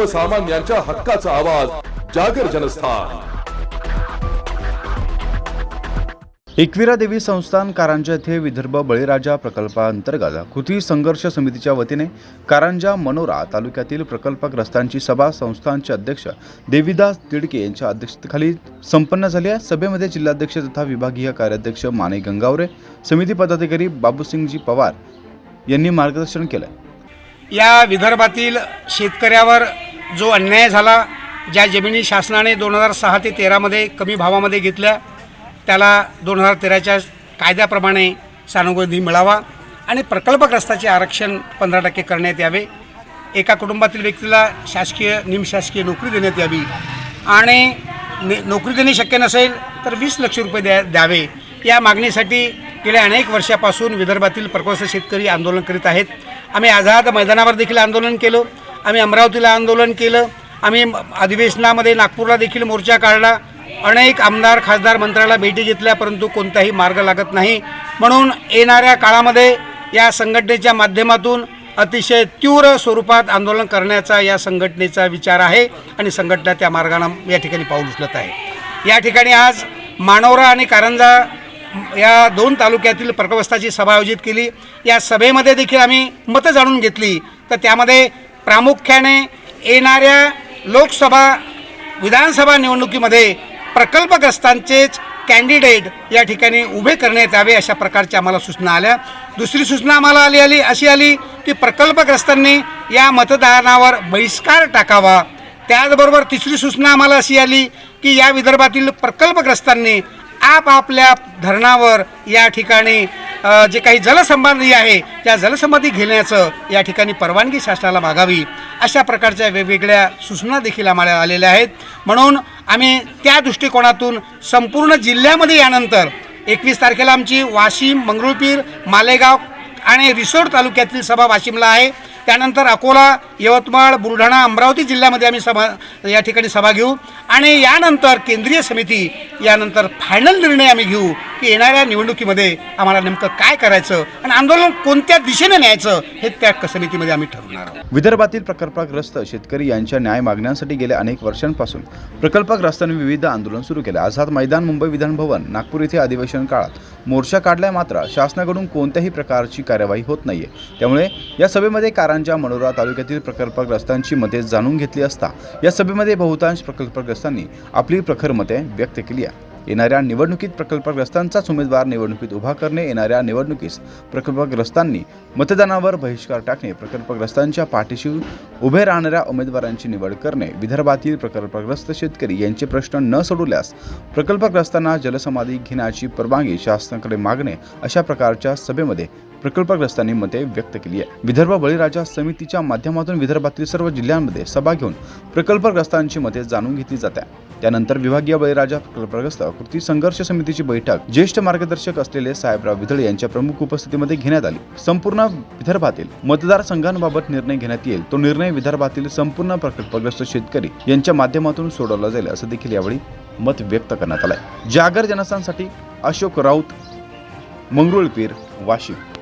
सर्वसामान्यांच्या हक्काचा आवाज जागर जनस्थान. एकविरा देवी संस्थान कारंजा येथे विदर्भ बळीराजा प्रकल्पाअंतर्गत कृती संघर्ष समितीच्या वतीने कारंजा मनोरा तालुक्यातील प्रकल्पग्रस्तांची सभा संस्थानचे अध्यक्ष देवीदास तिडके यांच्या अध्यक्षतेखाली संपन्न झाली आहे. सभेमध्ये जिल्हाध्यक्ष तथा विभागीय कार्याध्यक्ष माने गंगावरे समिती पदाधिकारी बाबूसिंगजी पवार यांनी मार्गदर्शन केलं या विदर्भातील शेतकऱ्यावर जो अन्याय झाला ज्या जमिनी शासनाने दोन हजार सहा ते तेरामध्ये कमी भावामध्ये घेतल्या त्याला दोन हजार तेराच्या कायद्याप्रमाणे सानुगोधी मिळावा आणि प्रकल्पग्रस्ताचे आरक्षण पंधरा टक्के करण्यात यावे. एका कुटुंबातील व्यक्तीला शासकीय निमशासकीय नोकरी देण्यात यावी आणि ने- नोकरी देणे शक्य नसेल तर वीस लक्ष रुपये द्या द्यावे. या मागणीसाठी गेल्या अनेक वर्षापासून विदर्भातील प्रकोष्ठ शेतकरी आंदोलन करीत आहेत. आम्ही आझाद मैदानावर देखील आंदोलन केलं. आम्ही अमरावतीला आंदोलन केलं. आम्ही अधिवेशनामध्ये नागपूरला देखील मोर्चा काढला. अनेक आमदार खासदार मंत्र्याला भेटी घेतल्या परंतु कोणताही मार्ग लागत नाही. म्हणून येणाऱ्या काळामध्ये या संघटनेच्या माध्यमातून अतिशय तीव्र स्वरूपात आंदोलन करण्याचा या संघटनेचा विचार आहे आणि संघटना त्या मार्गानं या ठिकाणी पाऊल उचलत आहे. या ठिकाणी आज मानोरा आणि कारंजा या दोन तालुक्यातील प्रकवस्थाची सभा आयोजित केली. या सभेमध्ये देखील आम्ही मतं जाणून घेतली. तर त्यामध्ये प्रामुख्याने येणाऱ्या लोकसभा विधानसभा निवडणुकीमध्ये प्रकल्पग्रस्तांचेच कॅन्डिडेट या ठिकाणी उभे करण्यात यावे अशा प्रकारच्या आम्हाला सूचना आल्या. दुसरी सूचना आम्हाला आली आली अशी आली की प्रकल्पग्रस्तांनी या मतदानावर बहिष्कार टाकावा. त्याचबरोबर तिसरी सूचना आम्हाला अशी आली की या विदर्भातील प्रकल्पग्रस्तांनी आपापल्या धरणावर या ठिकाणी जे काही जलसंबंधी आहे त्या जलसंबंधी घेण्याचं या ठिकाणी परवानगी शासनाला मागावी. अशा प्रकारच्या वेगवेगळ्या सूचना देखील आम्हाला आलेल्या आहेत. म्हणून आम्ही त्या दृष्टिकोनातून संपूर्ण जिल्ह्यामध्ये यानंतर एकवीस तारखेला आमची वाशिम मंगरुळपीर मालेगाव आणि रिसोड तालुक्यातील सभा वाशिमला आहे. त्यानंतर अकोला यवतमाळ बुलढाणा अमरावती जिल्ह्यामध्ये आम्ही सभा या ठिकाणी सभा घेऊ. आणि यानंतर केंद्रीय समिती यानंतर फायनल निर्णय आम्ही घेऊ की येणाऱ्या निवडणुकीमध्ये आम्हाला नेमकं काय करायचं आणि आंदोलन कोणत्या दिशेने न्यायचं हे त्या समितीमध्ये आम्ही ठरवणार आहोत. विदर्भातील प्रकल्पग्रस्त शेतकरी यांच्या न्याय मागण्यांसाठी गेल्या अनेक वर्षांपासून प्रकल्पग्रस्तांनी विविध आंदोलन सुरू केले. आझाद मैदान मुंबई विधान भवन नागपूर येथे अधिवेशन काळात मोर्चा काढलाय मात्र शासनाकडून कोणत्याही प्रकारची कार्यवाही होत नाहीये. त्यामुळे या सभेमध्ये कारंजा मनोरा तालुक्यातील प्रकल्पग्रस्तांची मते जाणून घेतली असता या सभेमध्ये बहुतांश प्रकल्पग्रस्त प्रकल्पग्रस्तांनी आपली प्रखर मते व्यक्त केली आहे. येणाऱ्या निवडणुकीत प्रकल्पग्रस्तांचाच उमेदवार निवडणुकीत उभा करणे येणाऱ्या निवडणुकीस प्रकल्पग्रस्तांनी मतदानावर बहिष्कार टाकणे प्रकल्पग्रस्तांच्या पाठीशी उभे राहणाऱ्या उमेदवारांची निवड करणे विदर्भातील प्रकल्पग्रस्त शेतकरी यांचे प्रश्न न सोडवल्यास प्रकल्पग्रस्तांना जलसमाधी घेण्याची परवानगी शासनाकडे मागणे अशा प्रकारच्या सभेमध्ये प्रकल्पग्रस्तांनी मते व्यक्त केली आहे. विदर्भ बळीराजा समितीच्या माध्यमातून विदर्भातील सर्व जिल्ह्यांमध्ये सभा घेऊन प्रकल्पग्रस्तांची मते जाणून घेतली जाते त्यानंतर विभागीय बळीराजा प्रकल्पग्रस्त कृती संघर्ष समितीची बैठक ज्येष्ठ मार्गदर्शक असलेले साहेबराव विधळे यांच्या प्रमुख उपस्थितीमध्ये घेण्यात आली. संपूर्ण विदर्भातील मतदारसंघांबाबत निर्णय घेण्यात येईल. तो निर्णय विदर्भातील संपूर्ण प्रकल्पग्रस्त शेतकरी यांच्या माध्यमातून सोडवला जाईल असं देखील यावेळी मत व्यक्त करण्यात आलंय. जागर जनसांसाठी अशोक राऊत मंगरुळपीर वाशिम.